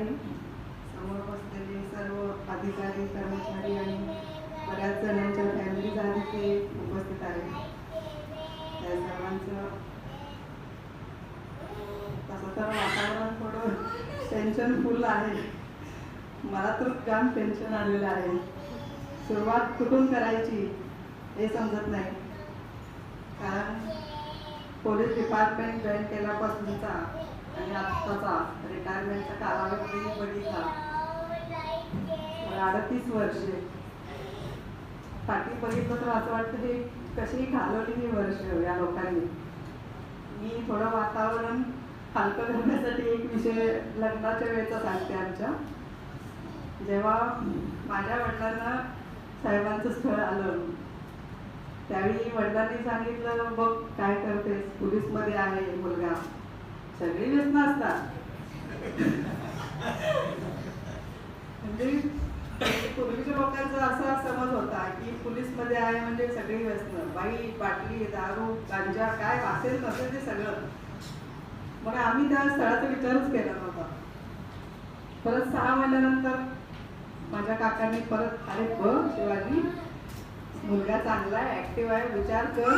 अधिकारी समोर बसलेले सर्व अधिकारी कर्मचारी आणि बऱ्याच जणांच्या फॅमिली झाली ते उपस्थित आहेत. त्या सर्वांचं तसं तर वातावरण थोडं टेन्शनफुल आहे. मला तर काम टेन्शन आलेलं आहे. सुरुवात कुठून करायची हे समजत नाही. कारण पोलीस डिपार्टमेंट जॉईन केल्यापासूनचा आणि आत्ताचा रिटायरमेंटचा कालावधी बघितला. अडतीस वर्षे. पाठी बघितलं तर असं वाटतं की कशी घालवली ही वर्ष या लोकांनी. मी थोडं वातावरण हलकं करण्यासाठी एक विषय लग्नाच्या वेळेचा सांगते आमच्या. जेव्हा माझ्या वडिलांना साहेबांचं स्थळ आलं त्यावेळी वडिलांनी सांगितलं बघ काय करतेस? पोलीसमध्ये आहे मुलगा. म्हणजे सगळे व्यस्त असतात म्हणजे पूर्वीच्या लोकांचा असा समज होता की पोलीसमध्ये आहे म्हणजे सगळी व्यस्त. बाई बाटली दारू गांजा काय असेल नसेल ते सगळं. मग आम्ही त्या स्थळाचा विचारच केला नव्हता. परत सहा महिन्यानंतर माझ्या काकांनी परत अरे बघ शिवाजी मुलगा चांगला आहे ऍक्टिव्ह आहे विचार कर.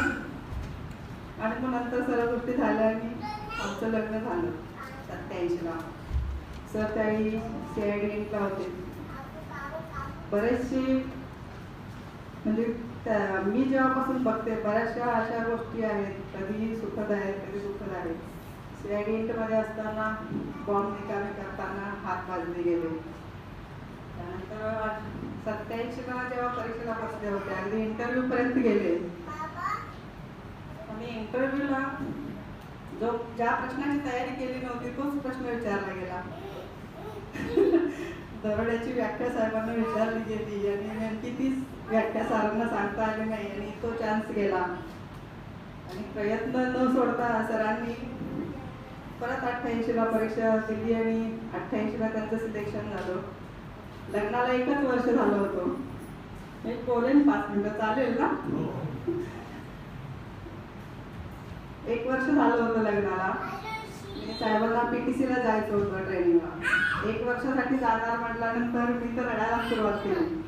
आणि मग नंतर सर्व गोष्टी झाल्या आणि आमचं लग्न झालं सत्याऐंशीला सर त्यावेळी सी आय डी होते. बरेचसे म्हणजे त्या- मी जेव्हापासून बघते बऱ्याचशा अशा गोष्टी आहेत कधी सुखद आहेत कधी दुःखद आहेत. सी आय डी मध्ये असताना बॉम्ब निकामी करताना हात बाजले गेले. त्यानंतर सत्याऐंशीला जेव्हा परीक्षेला बसले होते अगदी इंटरव्ह्यू पर्यंत गेले. आणि इंटरव्ह्यूला जो ज्या प्रश्नाची तयारी केली नव्हती तोच प्रश्न विचारला गेला. दरोड्याची व्याख्या साहेबांना विचारली गेली आणि नेमकी तीच व्याख्या सरांना सांगता आली नाही आणि तो चान्स गेला. आणि प्रयत्न न सोडता सरांनी परत अठ्ठ्याऐंशीला परीक्षा दिली आणि अठ्ठ्याऐंशीला त्यांचं सिलेक्शन झालं. लग्नाला एकच वर्ष झालं होतं. एक बोलेन पाच मिनटं. चालेल ना? हो. एक वर्ष झालं होतं लग्नाला. मी साहेबांना पीटीसीला जायचं होतं ट्रेनिंगला एक वर्षासाठी जाणार म्हटल्यानंतर मी तर रडायला सुरुवात केली.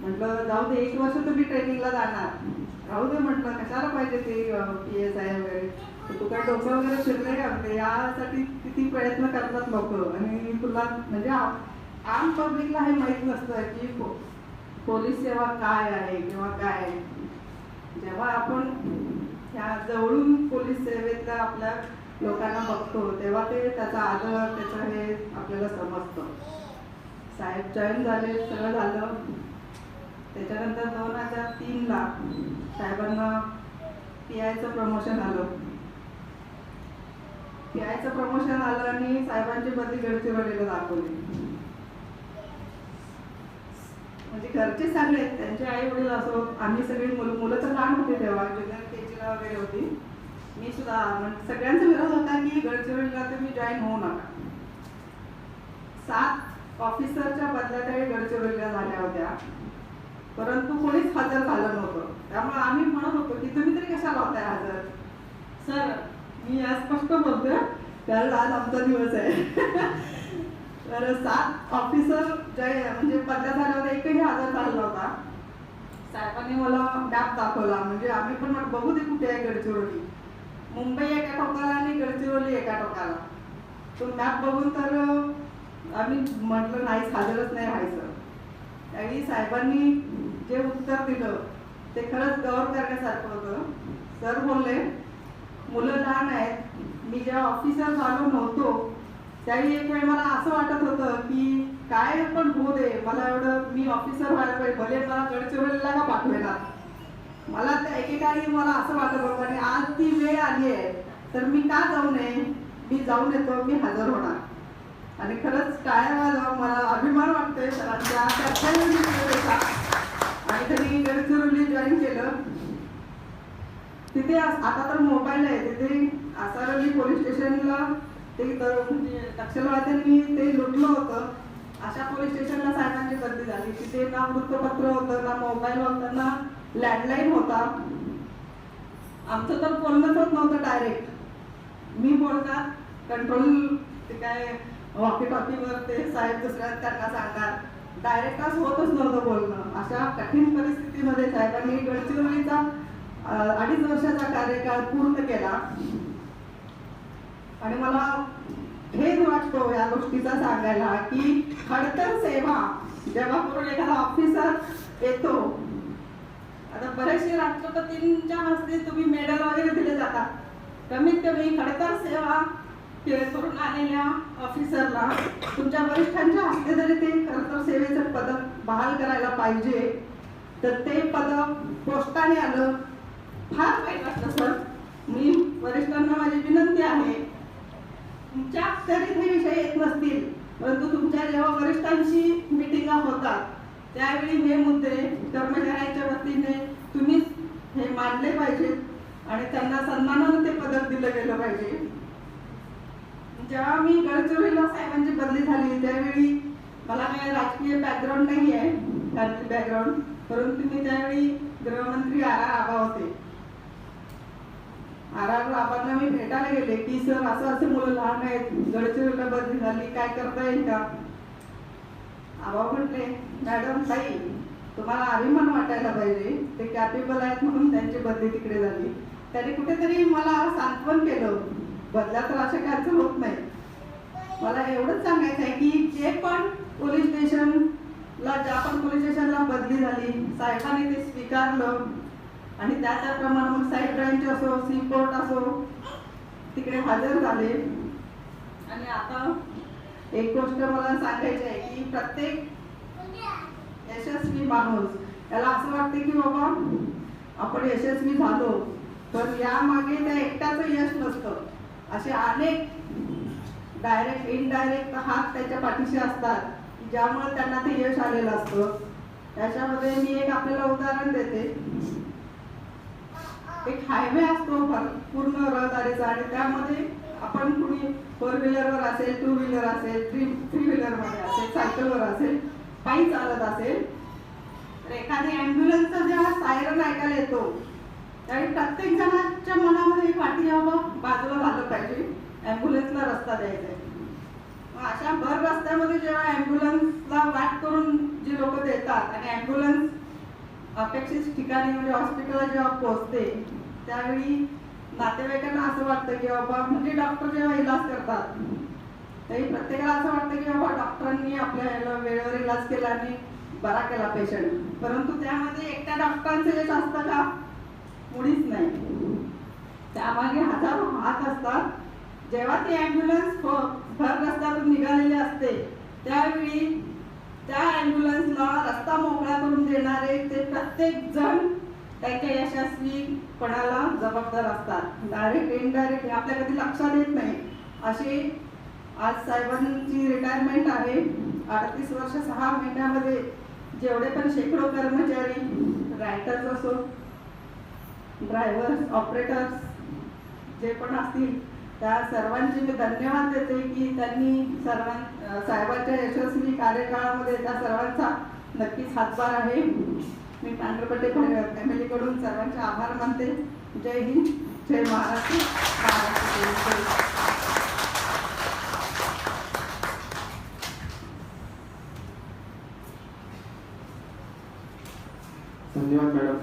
म्हटलं जाऊ दे एक वर्ष तुम्ही ट्रेनिंगला जाणार. राहू दे म्हटलं कशाला पाहिजे ते पी एस आय वगैरे? तू काय डोकं वगैरे फिरले का? म्हणजे यासाठी किती प्रयत्न करतात लोक. आणि तुला म्हणजे आम पब्लिकला हे माहीत नसतं की पोलीस सेवा काय आहे किंवा काय आहे. जेव्हा आपण जवळून पोलीस सेवेतला आपल्या लोकांना बघतो तेव्हा ते त्याचा आदर त्याचं हे आपल्याला समजतं. साहेब जॉईन झाले सगळं झालं. त्याच्यानंतर दोन हजार तीनला साहेबांना पी आयचं प्रमोशन आलं. पी आयचं प्रमोशन आलं आणि साहेबांची बदली गडचिरोलीला दाखवली. म्हणजे घरचे सगळे त्यांचे आई वडील असो आम्ही सगळी मुलं मुलं तर लहान होते तेव्हा. ज्युनियर वगैरे होती. मी सुद्धा म्हणजे सगळ्यांचा विरोध होता की गडचिरोलीला तुम्ही जॉईन होऊ नका. सात ऑफिसरच्या बदल्या त्यावेळी गडचिरोलीला झाल्या होत्या. परंतु कोणीच हजर झालं नव्हतं. त्यामुळे आम्ही म्हणत होतो की तुम्ही तरी कशाला होताय हजर? सर मी आज स्पष्ट बोलतोय कारण आज आमचा दिवस आहे. तर सात ऑफिसर ज्या म्हणजे पदल्या झाल्या होत्या एकही हजर झाला नव्हता. साहेबांनी मला मॅप दाखवला. म्हणजे आम्ही पण बघू दे कुठे आहे गडचिरोली. मुंबई एका टोकाला आणि गडचिरोली एका टोकाला. तो मॅप बघून तर आम्ही म्हटलं नाही हजरच नाही व्हायचं त्यावेळी साहेबांनी जे उत्तर दिलं ते खरंच गौरव करण्यासारखं होतं. सर बोलले मुलं लहान आहेत. मी जेव्हा ऑफिसर झालो नव्हतो त्यावेळी एक वेळ मला असं वाटत होतं की काय पण होऊ दे मला एवढं मी ऑफिसर व्हायला पाहिजे भले मला गडचिरोलीला का पाठवेला मला त्या एकेकाळी मला असं वाटत होतं आणि आज ती वेळ आली आहे तर मी का जाऊ नये? मी जाऊन येतो मी हजर होणार. आणि खरंच काय मला अभिमान वाटतोय सरांच्या आणि त्यांनी गडचिरोली जॉईन केलं. तिथे आता तर मोबाईल आहे तिथे आसारवली पोलीस स्टेशनला ते तर म्हणजे नक्षलवाद्यांनी ते लुटलं होतं. अशा पोलीस स्टेशनला साहेबांची बदली झाली. तिथे ना वृत्तपत्र होतं ना मोबाईल होता ना लँडलाईन होता. आमचं तर बोलणंच होत नव्हतं डायरेक्ट मी बोलणार कंट्रोल ते काय वॉकी टॉकीवर ते साहेब दुसऱ्या त्यांना सांगणार. डायरेक्ट आज होतच नव्हतं बोलणं. अशा कठीण परिस्थितीमध्ये साहेबांनी गडचिरोलीचा अडीच वर्षाचा कार्यकाळ पूर्ण केला. आणि मला खेद वाटतो या गोष्टीचा सांगायला की खडतर सेवा जेव्हा करून एखादा ऑफिसर येतो. आता बरेचसे राष्ट्रपतींच्या हस्ते तुम्ही मेडल वगैरे दिले जातात. कमीत कमी खडतर सेवा करून आलेल्या ऑफिसरला तुमच्या वरिष्ठांच्या हस्ते जरी ते खडतर सेवेचं पदक बहाल करायला पाहिजे तर ते पदक पोस्टाने आलं. फार वाईट वाटलं सर. मी वरिष्ठांना माझी विनंती आहे तुमच्या तरी हे विषय येत नसतील परंतु तुमच्या जेव्हा वरिष्ठांशी मिटिंगा होतात त्यावेळी हे मुद्दे कर्मचाऱ्यांच्या वतीने तुम्हीच हे मानले पाहिजेत आणि त्यांना सन्मानानं ते पदक दिलं गेलं पाहिजे. जेव्हा मी गडचिरोलीला साहेबांची बदली झाली त्यावेळी मला काही राजकीय बॅकग्राऊंड नाही आहे राजकीय बॅकग्राऊंड परंतु मी त्यावेळी गृहमंत्री आर आर आबा होते बाबांना मी भेटायला गेले की सर असं असे मुलं लहान आहेत गडचिरोलीला बदली झाली काय करता येईल का? आबा म्हटले मॅडम ताई तुम्हाला अभिमान वाटायला पाहिजे. ते कॅपेबल आहेत म्हणून त्यांची बदली तिकडे झाली. त्यांनी कुठेतरी मला सांत्वन केलं. बदला तर अशा कायच होत नाही. मला एवढंच सांगायचं आहे की जे पण पोलीस स्टेशनला ज्या पण पोलीस स्टेशनला बदली झाली साहेबांनी ते स्वीकारलं आणि त्या त्याप्रमाणे मग साईड ब्रँच असो सी कोर्ट असो तिकडे हजर झाले. आणि आता एक गोष्ट मला सांगायची आहे की प्रत्येक यशस्वी माणूस त्याला असं वाटते की बाबा आपण यशस्वी झालो तर यामागे त्या एकट्याचं यश नसतं. असे अनेक डायरेक्ट इनडायरेक्ट हात त्याच्या पाठीशी असतात की ज्यामुळे त्यांना ते यश आलेलं असतं. त्याच्यामध्ये मी एक आपल्याला उदाहरण देते. एक हायवे असतो भर- पूर्ण रहदारीचा आणि त्यामध्ये आपण कुणी फोर व्हीलरवर असेल टू व्हीलर असेल थ्री थ्री व्हीलरमध्ये असेल सायकलवर असेल पायी चालत असेल तर एखादी ॲम्ब्युलन्सचा जेव्हा सायरन ऐकायला येतो त्यावेळी प्रत्येक जणाच्या मनामध्ये पाठी यावं बाजूला झालं पाहिजे ॲम्ब्युलन्सला रस्ता द्यायचा आहे. अशा भर रस्त्यामध्ये जेव्हा ॲम्ब्युलन्सला वाट करून जी लोक देतात आणि ॲम्ब्युलन्स अपेक्षित ठिकाणी म्हणजे हॉस्पिटलला जेव्हा पोहोचते त्यावेळी नातेवाईकांना असं वाटतं की बाबा म्हणजे डॉक्टर जेव्हा इलाज करतात तरी प्रत्येकाला असं वाटतं की बाबा डॉक्टरांनी आपल्या याला वेळेवर इलाज केला आणि बरा केला पेशंट परंतु त्यामध्ये एकट्या डॉक्टरांचं यश असतं का? मुळीच नाही. त्यामागे हजारो हात असतात. जेव्हा ती ॲम्ब्युलन्स भर रस्त्यातून निघालेली असते त्यावेळी त्या ॲम्ब्युलन्सला रस्ता मोकळा करून देणारे ते प्रत्येक जण त्यांच्या यशस्वीपणाला जबाबदार असतात. डायरेक्ट इनडायरेक्ट आपल्या कधी लक्षात येत नाही. अशी आज साहेबांची रिटायरमेंट आहे. अडतीस वर्ष सहा महिन्यामध्ये जेवढे पण शेकडो कर्मचारी रायटर्स असो ड्रायव्हर्स ऑपरेटर्स जे पण असतील त्या सर्वांचे मी धन्यवाद देते की त्यांनी सर्वां साहेबांच्या यशस्वी कार्यकाळामध्ये त्या सर्वांचा नक्कीच हातभार आहे. मी पांढरपटे फॅमिलीकडून सर्वांचे आभार मानते. जय हिंद जय महाराष्ट्र धन्यवाद मॅडम.